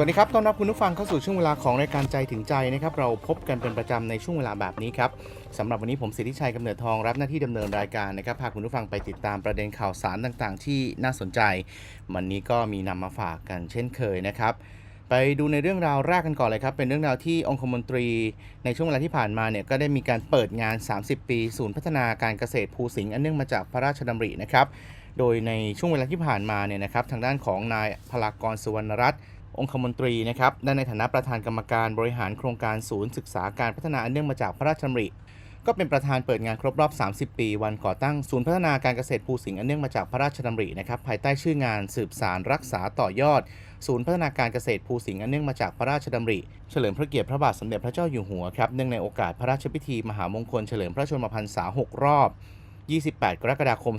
วัสดีครับต้อนรับคุณผู้ฟังเข้าสู่ช่วงเวลาของรายการใจถึงใจนะครับ เราพบกันเป็นประจำในช่วงเวลาแบบนี้ครับสำหรับวันนี้ผมสิทธิชัยกำเนิดทองรับหน้าที่ดำเนินรายการนะครับพาคุณผู้ฟังไปติดตามประเด็นข่าวสารต่างๆ ที่น่าสนใจ วันนี้ก็มีนำมาฝากกันเช่นเคยนะครับ ไปดูในเรื่องราวแรกกันก่อนเลยครับ เป็นเรื่องราวที่องคมนตรี ในช่วงเวลาที่ผ่านมาเนี่ยก็ได้มีการเปิดงาน 30 ปี ศูนย์พัฒนาการเกษตรภูสิงห์อันเนื่องมาจากพระราชดำรินะครับโดยในช่วงเวลาที่ผ่านมาเนี่ยนะครับทางด้านของนายพลากรสุวรรณรัตน์ องคมนตรีนะครับได้ในฐานะประธานกรรมการบริหารโครงการศูนย์ศึกษาการพัฒนาอันเนื่องมาจากพระราชดำริ ก็เป็นประธานเปิดงานครบรอบ 30 ปี วันก่อตั้งศูนย์พัฒนาการเกษตรภูสิงห์อันเนื่องมาจากพระราชดำรินะครับภายใต้ชื่องานสืบสารรักษาต่อยอด ศูนย์พัฒนาการเกษตรภูสิงห์อันเนื่องมาจากพระราชดำริ เฉลิมพระเกียรติพระบาทสมเด็จพระเจ้าอยู่หัวครับเนื่องในโอกาสพระราชพิธีมหามงคลเฉลิมพระชนมพรรษา 6 รอบ 28 กรกฎาคม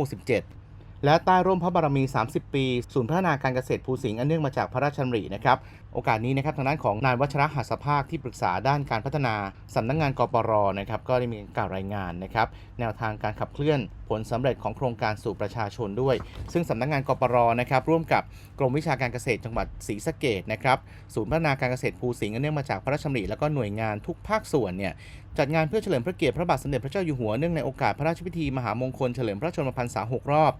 2567 และใต้ร่มพระบารมี 30 ปี ศูนย์พัฒนาการเกษตรภูสิงห์อันเนื่องมาจากพระราชดำรินะครับโอกาสนี้นะครับทางด้านของนายวัชระหัสภาคที่ปรึกษาด้านการพัฒนาสำนักงานกปรนะครับก็ได้มีการกล่าวรายงานนะครับแนวทางการขับเคลื่อนผลสำเร็จของโครงการสู่ประชาชนด้วย ซึ่งสำนักงานกปรนะครับร่วมกับกรมวิชาการเกษตรจังหวัดศรีสะเกดนะครับศูนย์พัฒนาการเกษตรภูสิงห์เนื่องมาจากพระราชดำริแล้วก็หน่วยงานทุกภาคส่วนเนี่ยจัดงานเพื่อเฉลิมพระเกียรติพระบาทสมเด็จพระเจ้าอยู่หัวเนื่องในโอกาสพระราชพิธีมหามงคลเฉลิมพระชนมพรรษา 6 รอบ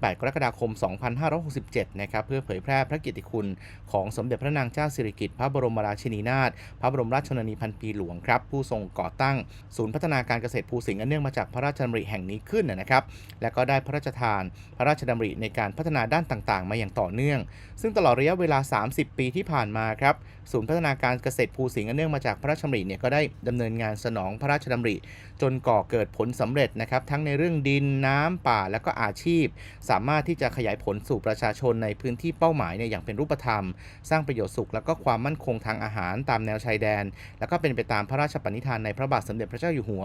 28 กรกฎาคม 2567 นะครับเพื่อเผยแพร่พระเกียรติคุณของสมเด็จพระนางเจ้าสิริกิติ์พระบรมราชินีนาถพระบรมราชชนนีพันปีหลวงครับผู้ทรงก่อตั้ง ศูนย์พัฒนาการเกษตรภูสิงห์อันเนื่องมาจากพระราชดำริแห่งนี้ขึ้นนะครับ และก็ได้พระราชทาน พระราชดำริในการพัฒนาด้านต่างๆ มาอย่างต่อเนื่อง ซึ่งตลอดระยะเวลา 30 ปีที่ผ่านมาครับศูนย์พัฒนาการเกษตรภูสิงห์อันเนื่องมาจากพระราชดำริเนี่ยก็ได้ดำเนินงานสนองพระราชดำริ จนก่อเกิดผลสำเร็จนะครับทั้งในเรื่องดินน้ำป่าและก็อาชีพ สามารถที่จะขยายผลสู่ประชาชนในพื้นที่เป้าหมายเนี่ยอย่างเป็นรูปธรรม สร้างประโยชน์สุข และก็ความมั่นคงทางอาหารตามแนวชายแดน และก็เป็นไปตามพระราชปณิธานในพระบาทสมเด็จพระเจ้าอยู่หัว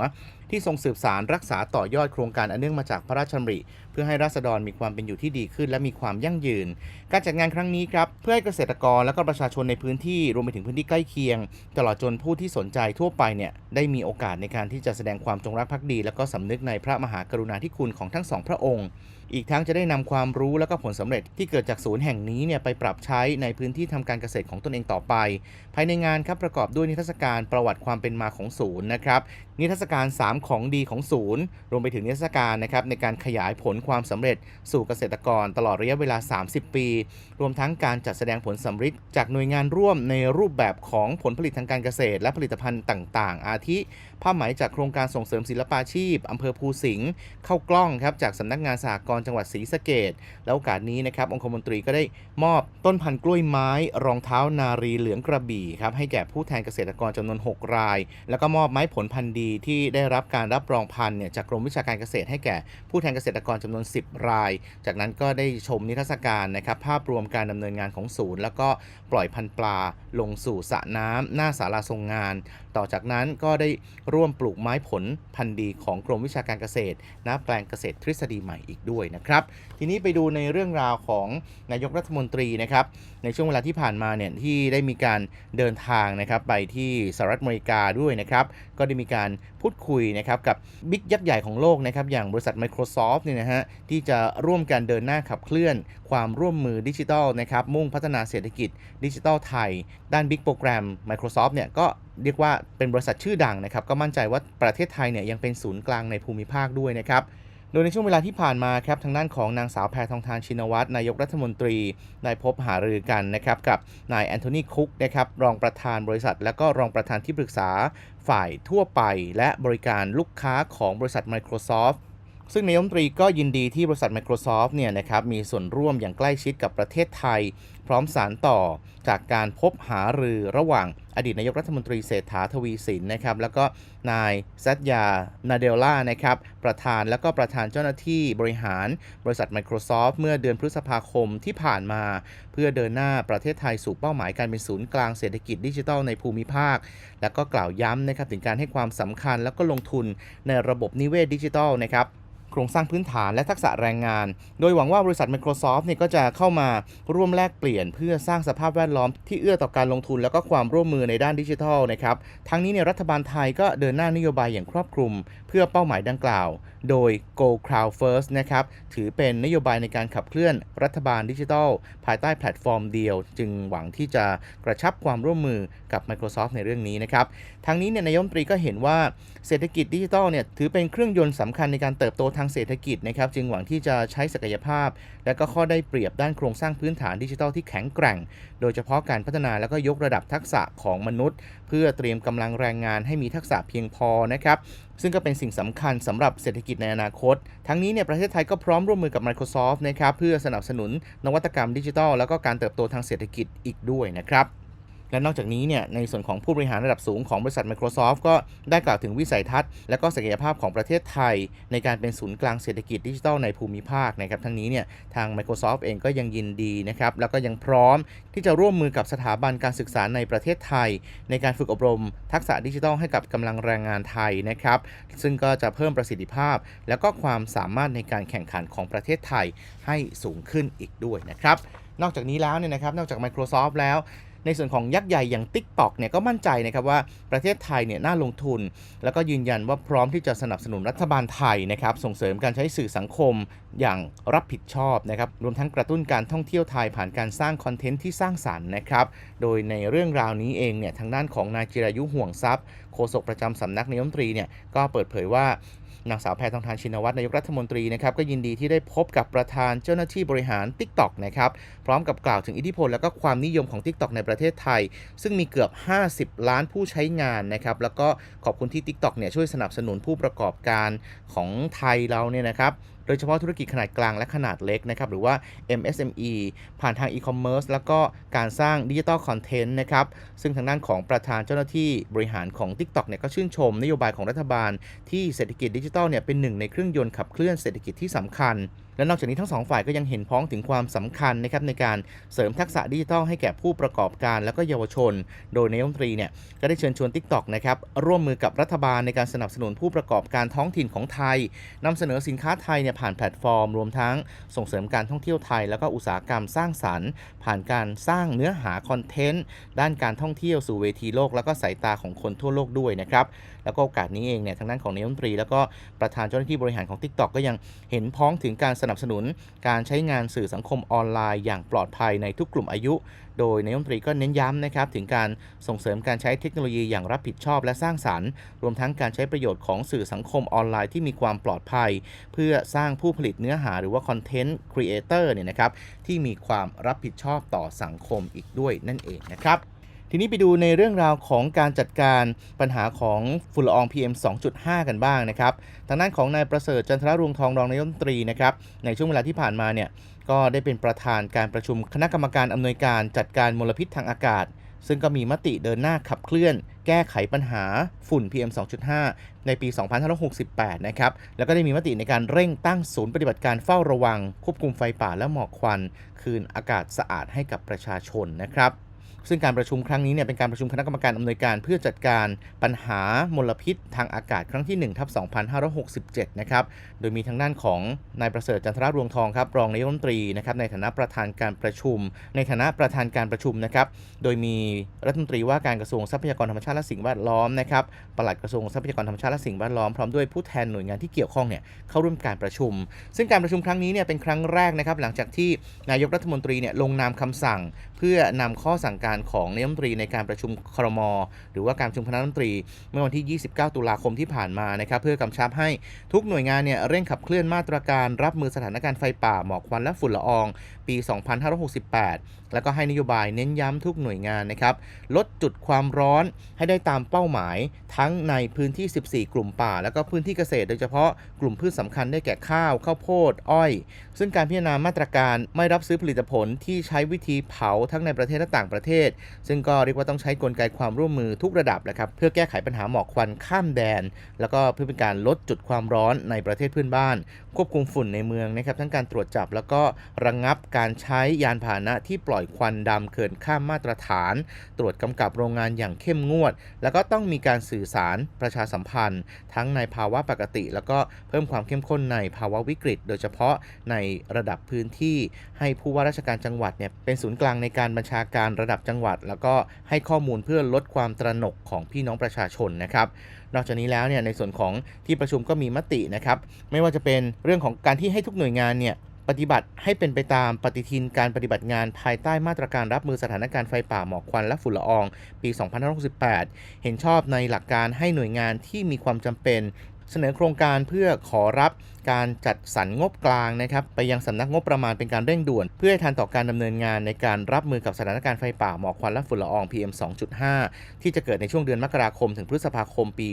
ที่ทรงสืบสารรักษาต่อยอดโครงการอันเนื่องมาจากพระราชดำริ เพื่อให้ราษฎรมีความเป็นอยู่ที่ดีขึ้น และมีความยั่งยืน การจัดงานครั้งนี้ครับเพื่อให้เกษตรกรและก็ประชาชนในพื้นที่รวมไปถึงพื้นที่ใกล้เคียง ตลอดจนผู้ที่สนใจทั่วไปเนี่ยได้มีโอกาสในการที่จะแสดงความจงรักภักดี และก็สำนึกในพระมหากรุณาธิคุณของทั้งสองพระองค์ อีกทั้งจะได้นำความรู้และก็ผลสำเร็จที่เกิดจากศูนย์แห่งนี้เนี่ยไปปรับใช้ในพื้นที่ทำการเกษตรของตนเองต่อไป ภายในงานครับประกอบด้วยนิทรรศการประวัติความเป็นมาของศูนย์นะครับนิทรรศการ 3 ของดีของศูนย์ รวมไปถึงนิทรรศการนะครับในการขยายผลความสำเร็จสู่เกษตรกรตลอดระยะเวลา 30 ปี รวมทั้งการจัดแสดงผลสำฤทธิ์จากหน่วยงานร่วมในรูปแบบของผลผลิตทางการเกษตร และผลิตภัณฑ์ต่าง ๆ อาทิ ผ้าไหมจากโครงการส่งเสริมศิลปาชีพอำเภอภูสิงห์เข้ากล้องครับจากสำนักงานสหกรณ์จังหวัดศรีสะเกดแล้วโอกาสนี้นะครับองคมนตรีก็ได้มอบต้นพันธุ์กล้วยไม้ รองเท้านารีเหลืองกระบี่ครับให้แก่ผู้แทนเกษตรกรจำนวน 6 ราย แล้วก็มอบไม้ผลพันธุ์ดีที่ได้รับการรับรองพันธุ์เนี่ยจากกรมวิชาการเกษตรให้แก่ผู้แทนเกษตรกรจำนวน 10 ราย จากนั้นก็ได้ชมนิทรรศการนะครับภาพรวมการดำเนินงานของศูนย์ แล้วก็ปล่อยพันธุ์ปลาลงสู่สระน้ำหน้าศาลาทรงงานต่อจากนั้นก็ได้ร่วมปลูกไม้ผลพันธุ์ดีของกรมวิชาการเกษตรณแปลงเกษตรทฤษฎีใหม่อีกด้วยนะครับ ทีนี้ไปดูในเรื่องราวของนายกรัฐมนตรีนะครับ ในช่วงเวลาที่ผ่านมาเนี่ยที่ได้มีการเดินทางนะครับไปที่สหรัฐอเมริกาด้วยนะครับ ก็ได้มีการพูดคุยนะครับกับบิ๊กยักษ์ใหญ่ของโลกนะครับอย่างบริษัท Microsoft เนี่ยนะฮะที่จะร่วมกันเดินหน้าขับเคลื่อน ความร่วมมือดิจิทัลนะครับมุ่งพัฒนาเศรษฐกิจดิจิทัลไทย ด้านบิ๊กโปรแกรม Microsoft เนี่ยก็เรียกว่าเป็นบริษัทชื่อดังนะครับ ก็มั่นใจว่าประเทศไทยเนี่ยยังเป็นศูนย์กลางในภูมิภาคด้วยนะครับ โดยในช่วงเวลาที่ผ่านมาครับทางด้านของนางสาวแพทองทานชินวัตรนายกรัฐมนตรีได้พบหารือกันนะครับกับนายแอนโทนีคุกนะครับรองประธานบริษัท และก็รองประธานที่ปรึกษาฝ่ายทั่วไป และบริการลูกค้าของบริษัท Microsoft ซึ่งนายมนตรีก็ยินดีที่บริษัท Microsoft เนี่ยนะครับมีส่วนร่วมอย่างใกล้ชิดกับประเทศไทย ร้อมสารต่อจากการพบหารือระหว่างอดีตนายกรัฐมนตรีเศรษฐาทวีสินนะครับ แล้วก็นายซัตยา นาเดลล่านะครับ ประธานและก็ประธานเจ้าหน้าที่บริหารบริษัท Microsoft เมื่อเดือนพฤษภาคมที่ผ่านมา เพื่อเดินหน้าประเทศไทยสู่เป้าหมายการเป็นศูนย์กลางเศรษฐกิจดิจิทัลในภูมิภาค และก็กล่าวย้ำนะครับถึงการให้ความสำคัญแล้วก็ลงทุนในระบบนิเวศดิจิทัลนะครับ โครงสร้างพื้นฐานและทักษะแรงงาน โดยหวังว่าบริษัท Microsoft เนี่ยก็จะเข้ามาร่วมแลกเปลี่ยน เพื่อสร้างสภาพแวดล้อมที่เอื้อต่อการลงทุนและก็ความร่วมมือในด้านดิจิทัลนะครับ ทั้งนี้เนี่ยรัฐบาลไทยก็เดินหน้านโยบายอย่างครอบคลุม เพื่อเป้าหมายดังกล่าว โดย Go Cloud First นะครับ ถือเป็นนโยบายในการขับเคลื่อนรัฐบาลดิจิทัล ภายใต้แพลตฟอร์มเดียว จึงหวังที่จะกระชับความร่วมมือกับ Microsoft ในเรื่องนี้นะครับทางนี้เนี่ยนายมตรีก็เห็นว่าเศรษฐกิจดิจิทัลเนี่ยถือเป็นเครื่องยนต์สำคัญในการเติบโตทางเศรษฐกิจนะครับจึงหวังที่จะใช้ศักยภาพ และก็ข้อได้เปรียบด้านโครงสร้างพื้นฐานดิจิทัลที่แข็งแกร่ง โดยเฉพาะการพัฒนาแล้วก็ยกระดับทักษะของมนุษย์ เพื่อเตรียมกำลังแรงงานให้มีทักษะเพียงพอนะครับซึ่งก็เป็นสิ่งสำคัญสำหรับเศรษฐกิจในอนาคต ทั้งนี้เนี่ยประเทศไทยก็พร้อมร่วมมือกับ Microsoft นะครับเพื่อสนับสนุนนวัตกรรมดิจิทัล แล้วก็การเติบโตทางเศรษฐกิจอีกด้วยนะครับ และนอกจากนี้เนี่ยในส่วนของผู้บริหารระดับสูงของบริษัท Microsoft ก็ได้กล่าวถึงวิสัยทัศน์ และก็ศักยภาพของประเทศไทย ในการเป็นศูนย์กลางเศรษฐกิจดิจิทัลในภูมิภาคนะครับทั้งนี้เนี่ยทาง Microsoft เองก็ยังยินดีนะครับแล้วก็ยังพร้อมที่จะร่วมมือกับสถาบันการศึกษาในประเทศไทย ในการฝึกอบรม ทักษะดิจิทัลให้กับกำลังแรงงานไทยนะครับซึ่งก็จะเพิ่มประสิทธิภาพ แล้วก็ความสามารถในการแข่งขันของประเทศไทยให้สูงขึ้นอีกด้วยนะครับนอกจากนี้แล้วเนี่ยนะครับนอกจาก Microsoft แล้ว ในส่วนของยักษ์ใหญ่อย่าง TikTok เนี่ยก็มั่นใจนะครับว่าประเทศไทยเนี่ยน่าลงทุน แล้วก็ยืนยันว่าพร้อมที่จะสนับสนุนรัฐบาลไทยนะครับส่งเสริมการใช้สื่อสังคมอย่างรับผิดชอบนะครับรวมทั้งกระตุ้นการท่องเที่ยวไทยผ่านการสร้างคอนเทนต์ที่สร้างสรรค์นะครับโดยในเรื่องราวนี้เองเนี่ยทางด้านของนายจิรายุห่วงทรัพย์โฆษกประจำสำนักนายมนตรีเนี่ยก็เปิดเผยว่า นางสาวแพทองทานชินวัตรนายกรัฐมนตรีนะครับก็ยินดีที่ได้พบกับประธานเจ้าหน้าที่บริหาร TikTok นะครับพร้อมกับกล่าวถึงอิทธิพลและก็ความนิยมของ TikTok ในประเทศไทย ซึ่งมีเกือบ 50 ล้านผู้ใช้งานนะครับแล้วก็ขอบคุณที่ TikTok เนี่ยช่วยสนับสนุนผู้ประกอบการของไทยเราเนี่ยนะครับโดยเฉพาะธุรกิจขนาดกลางและขนาดเล็กนะครับหรือว่า MSME ผ่านทางอีคอมเมิร์ซแล้วก็การสร้างดิจิตอลคอนเทนต์นะครับซึ่งทางด้านของประธานเจ้าหน้าที่บริหารของ TikTok เนี่ยก็ชื่นชมนโยบายของรัฐบาล ที่เศรษฐกิจดิจิตอลเนี่ยเป็นหนึ่งในเครื่องยนต์ขับเคลื่อนเศรษฐกิจที่สำคัญ และนอกจากนี้ทั้งสองฝ่ายก็ยังเห็นพ้องถึงความสำคัญนะครับในการเสริมทักษะดิจิทัลให้แก่ผู้ประกอบการและก็เยาวชน โดยนายกรัฐมนตรีเนี่ยก็ได้เชิญชวน TikTok นะครับร่วมมือกับรัฐบาลในการสนับสนุนผู้ประกอบการท้องถิ่นของไทยนำเสนอสินค้าไทยเนี่ยผ่านแพลตฟอร์ม รวมทั้งส่งเสริมการท่องเที่ยวไทย แล้วก็อุตสาหกรรมสร้างสรรค์ ผ่านการสร้างเนื้อหาคอนเทนต์ด้านการท่องเที่ยวสู่เวทีโลก แล้วก็สายตาของคนทั่วโลกด้วยนะครับแล้วก็โอกาสนี้เองเนี่ยทางด้านของนายกรัฐมนตรี แล้วก็ประธานเจ้าหน้าที่บริหารของ TikTok ก็ยังเห็นพ้องถึงการสนับสนุนการใช้งานสื่อสังคมออนไลน์อย่างปลอดภัยในทุกกลุ่มอายุ โดยนายกรัฐมนตรีก็เน้นย้ำนะครับถึงการส่งเสริมการใช้เทคโนโลยีอย่างรับผิดชอบและสร้างสรรค์ รวมทั้งการใช้ประโยชน์ของสื่อสังคมออนไลน์ที่มีความปลอดภัย เพื่อสร้างผู้ผลิตเนื้อหาหรือว่าคอนเทนต์ครีเอเตอร์เนี่ยนะครับที่มีความรับผิดชอบต่อสังคมอีกด้วยนั่นเองนะครับ ทีนี้ไปดูในเรื่องราวของการจัดการปัญหาของฝุ่นละออง PM 2.5 กันบ้างนะครับทางด้านของนายประเสริฐจันทรรวงทองรองนายกรัฐมนตรีนะครับในช่วงเวลาที่ผ่านมาเนี่ยก็ได้เป็นประธานการประชุมคณะกรรมการอำนวยการจัดการมลพิษทางอากาศ ซึ่งก็มีมติเดินหน้าขับเคลื่อน แก้ไขปัญหาฝุ่น PM 2.5 ในปี 2568 นะครับ แล้วก็ได้มีมติในการเร่งตั้งศูนย์ปฏิบัติการเฝ้าระวัง ควบคุมไฟป่าและหมอกควัน คืนอากาศสะอาดให้กับประชาชนนะครับ ซึ่งการประชุมครั้งนี้เนี่ยเป็นการประชุมคณะกรรมการอำนวยการเพื่อจัดการปัญหามลพิษทางอากาศครั้งที่1ทับ2567 นะครับ โดยมีทางด้านของนายประเสริฐจันทรรวงทองครับรองนายกรัฐมนตรีนะครับในฐานะประธานการประชุม ในฐานะประธานการประชุมนะครับ โดยมีรัฐมนตรีว่าการกระทรวงทรัพยากรธรรมชาติและสิ่งแวดล้อมนะครับปลัดกระทรวงทรัพยากรธรรมชาติและสิ่งแวดล้อมพร้อมด้วยผู้แทนหน่วยงานที่เกี่ยวข้องเนี่ยเข้าร่วมการประชุม ซึ่งการประชุมครั้งนี้เนี่ยเป็นครั้งแรกนะครับหลังจากที่นายกรัฐมนตรีเนี่ยลงนามคำสั่ง เพื่อนำข้อสั่งการของนายกรัฐมนตรีในการประชุมครม หรือว่าการประชุมคณะรัฐมนตรี เมื่อวันที่ 29 ตุลาคมที่ผ่านมานะครับเพื่อกำชับให้ทุกหน่วยงานเนี่ยเร่งขับเคลื่อนมาตรการรับมือสถานการณ์ไฟป่าหมอกควันและฝุ่นละออง ปี 2568 แล้วก็ให้นโยบายเน้นย้ำทุกหน่วยงานนะครับลดจุดความร้อนให้ได้ตามเป้าหมายทั้งในพื้นที่ 14 กลุ่มป่า แล้วก็พื้นที่เกษตร โดยเฉพาะกลุ่มพืชสำคัญได้แก่ข้าวข้าวโพดอ้อย ซึ่งการพิจารณามาตรการไม่รับซื้อผลิตผลที่ใช้วิธีเผาทั้งในประเทศและต่างประเทศศ ซึ่งก็เรียกว่าต้องใช้กลไกความร่วมมือทุกระดับแหละครับเพื่อแก้ไขปัญหาหมอกควันข้ามแดน แล้วก็เพื่อเป็นการลดจุดความร้อนในประเทศเพื่อนบ้าน ควบคุมฝุ่นในเมืองนะครับทั้งการตรวจจับแล้วก็ระงงับการใช้ยานพาหนะที่ปล่อยควันดำเกินข้ามมาตรฐาน ตรวจกำกับโรงงานอย่างเข้มงวด แล้วก็ต้องมีการสื่อสารประชาสัมพันธ์ ทั้งในภาวะปกติ แล้วก็เพิ่มความเข้มข้นในภาวะวิกฤต โดยเฉพาะในระดับพื้นที่ให้ผู้ว่าราชการจังหวัดเนี่ยเป็นศูนย์กลางในการบัญชาการระดับจังังหวัด แล้วก็ให้ข้อมูลเพื่อลดความตระหนกของพี่น้องประชาชนนะครับ นอกจากนี้แล้วเนี่ยในส่วนของที่ประชุมก็มีมตินะครับ ไม่ว่าจะเป็นเรื่องของการที่ให้ทุกหน่วยงานเนี่ยปฏิบัติให้เป็นไปตามปฏิทินการปฏิบัติงานภายใต้มาตรการรับมือสถานการณ์ไฟป่าหมอกควันและฝุ่นละออง ปี 2568 เห็นชอบในหลักการให้หน่วยงานที่มีความจำเป็น เสนอโครงการเพื่อขอรับการจัดสรรงบกลางนะครับไปยังสำนักงบประมาณเป็นการเร่งด่วน เพื่อให้ทันต่อการดำเนินงานในการรับมือกับสถานการณ์ไฟป่าหมอกควันและฝุ่นละออง PM 2.5 ที่จะเกิดในช่วงเดือนมกราคม ถึงพฤษภาคมปี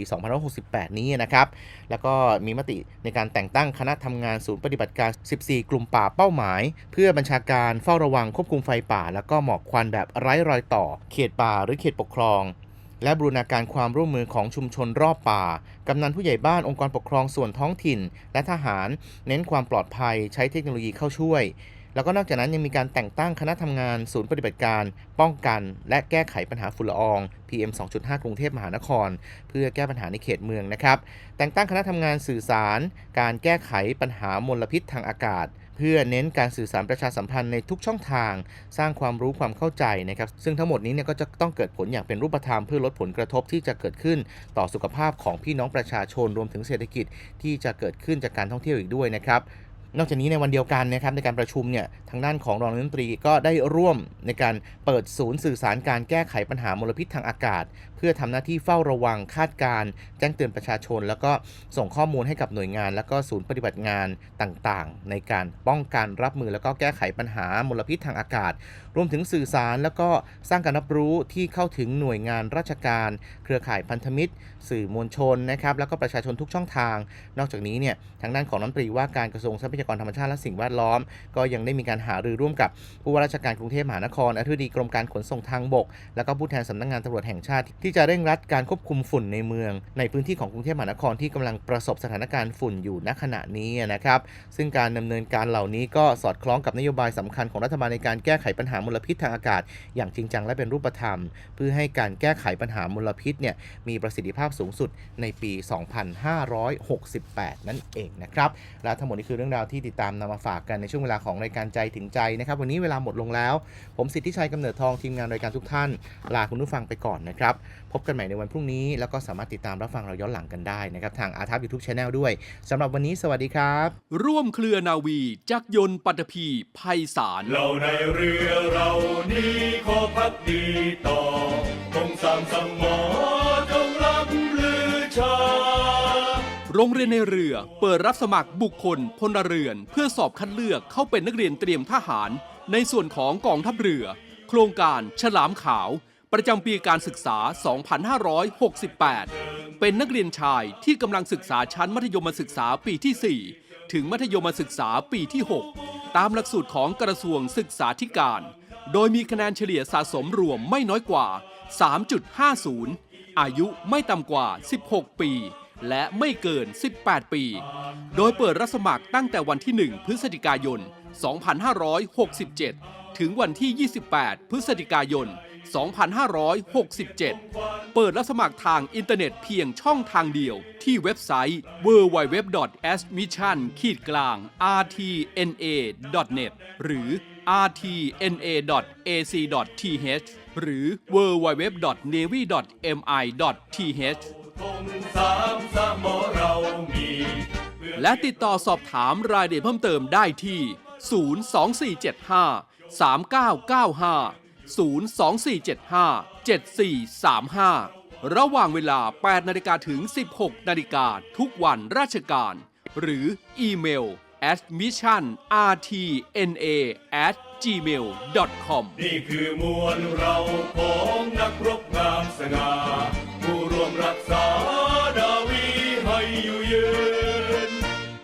2568 นี้นะครับ แล้วก็มีมติในการแต่งตั้งคณะทำงานศูนย์ปฏิบัติการ 14 กลุ่มป่าเป้าหมาย เพื่อบัญชาการเฝ้าระวังควบคุมไฟป่า แล้วก็หมอกควันแบบไร้รอยต่อ เขตป่าหรือเขตปกครอง และบูรณาการความร่วมมือของชุมชนรอบป่า กำนันผู้ใหญ่บ้านองค์กรปกครองส่วนท้องถิ่น และทหาร เน้นความปลอดภัยใช้เทคโนโลยีเข้าช่วย แล้วก็นอกจากนั้นยังมีการแต่งตั้งคณะทำงานศูนย์ปฏิบัติการ ป้องกัน และแก้ไขปัญหาฝุ่นละออง PM 2.5 กรุงเทพมหานคร เพื่อแก้ปัญหาในเขตเมืองนะครับ แต่งตั้งคณะทำงานสื่อสาร การแก้ไขปัญหามลพิษทางอากาศ เพื่อเน้นการสื่อสารประชาสัมพันธ์ในทุกช่องทาง สร้างความรู้ความเข้าใจนะครับซึ่งทั้งหมดนี้เนี่ยก็จะต้องเกิดผลอย่างเป็นรูปธรรมเพื่อลดผลกระทบที่จะเกิดขึ้นต่อสุขภาพของพี่น้องประชาชนรวมถึงเศรษฐกิจที่จะเกิดขึ้นจากการท่องเที่ยวอีกด้วยนะครับนอกจากนี้ในวันเดียวกันนะครับในการประชุมเนี่ยทางด้านของรองนายกรัฐมนตรีก็ได้ร่วมในการเปิดศูนย์สื่อสารการแก้ไขปัญหามลพิษทางอากาศเพื่อทำหน้าที่เฝ้าระวังคาดการ แจ้งเตือนประชาชน แล้วก็ส่งข้อมูลให้กับหน่วยงาน แล้วก็ศูนย์ปฏิบัติงานต่างๆ ในการป้องกันรับมือแล้วก็แก้ไขปัญหามลพิษทางอากาศ รวมถึงสื่อสารแล้วก็สร้างการรับรู้ที่เข้าถึงหน่วยงานราชการ เครือข่ายพันธมิตร สื่อมวลชนนะครับแล้วก็ประชาชนทุกช่องทาง นอกจากนี้เนี่ยทางด้านของรัฐมนตรีว่าการกระทรวงทรัพยากรธรรมชาติและสิ่งแวดล้อม ก็ยังได้มีการหารือร่วมกับผู้ว่าราชการกรุงเทพมหานครอธิบดีกรมการขนส่งทางบก แล้วก็ผู้แทนสำนักงานตำรวจแห่งชาติที่ที่จะเร่งรัดการควบคุมฝุ่นในเมือง ในพื้นที่ของกรุงเทพมหานครที่กำลังประสบสถานการณ์ฝุ่นอยู่ณขณะนี้นะครับซึ่งการดำเนินการเหล่านี้ก็สอดคล้องกับนโยบายสำคัญของรัฐบาลในการแก้ไขปัญหามลพิษทางอากาศ อย่างจริงจังและเป็นรูปธรรม เพื่อให้การแก้ไขปัญหามลพิษเนี่ยมีประสิทธิภาพสูงสุดในปี 2568 นั่นเองนะครับและทั้งหมดนี้คือเรื่องราวที่ติดตามนำมาฝากกันในช่วงเวลาของรายการใจถึงใจนะครับวันนี้เวลาหมดลงแล้ว ผมสิทธิชัยกำเนิดทองทีมงานรายการทุกท่าน ลาคุณผู้ฟังไปก่อนนะครับ พบกันใหม่ในวันพรุ่งนี้ แล้วก็สามารถติดตามรับฟังเราย้อนหลังกันได้นะครับ ทางอาทับยูทูบช anel ด้วยสำหรับวันนี้สวัสดีครับ ร่วมเครือนาวีจักรยนต์ปัตภีภัยสารเราในเรือเรานี้ขอพักดีต่อคงสามสมอจงรับลือชา โรงเรียนในเรือเปิดรับสมัครบุคคลพลเรือน เพื่อสอบคัดเลือกเข้าเป็นนักเรียนเตรียมทหาร ในส่วนของกองทัพเรือ โครงการฉลามขาว ประจำปีการศึกษา 2568 เป็นนักเรียนชายที่กำลังศึกษาชั้นมัธยมศึกษาปีที่ 4 ถึงมัธยมศึกษาปีที่ 6 ตามหลักสูตรของกระทรวงศึกษาธิการ โดยมีคะแนนเฉลี่ยสะสมรวมไม่น้อยกว่า 3.50 อายุไม่ต่ำกว่า 16 ปี และไม่เกิน 18 ปี โดยเปิดรับสมัครตั้งแต่วันที่ 1 พฤศจิกายน 2567 ถึงวันที่ 28 พฤศจิกายน 2567 เปิดรับสมัครทางอินเทอร์เน็ตเพียงช่องทางเดียวที่เว็บไซต์ www.admission-rtna.net หรือ rtna.ac.th หรือ www.navy.mi.th และติดต่อสอบถามรายละเอียดเพิ่มเติมได้ที่ 02475 3995 02475 7435 ระหว่างเวลา 8 นาฬิกาถึง 16 นาฬิกาทุกวันราชการ หรืออีเมล admission rtna at gmail com นี่คือมวลเราของนักรบงามสง่าผู้รวมรักษาดวิ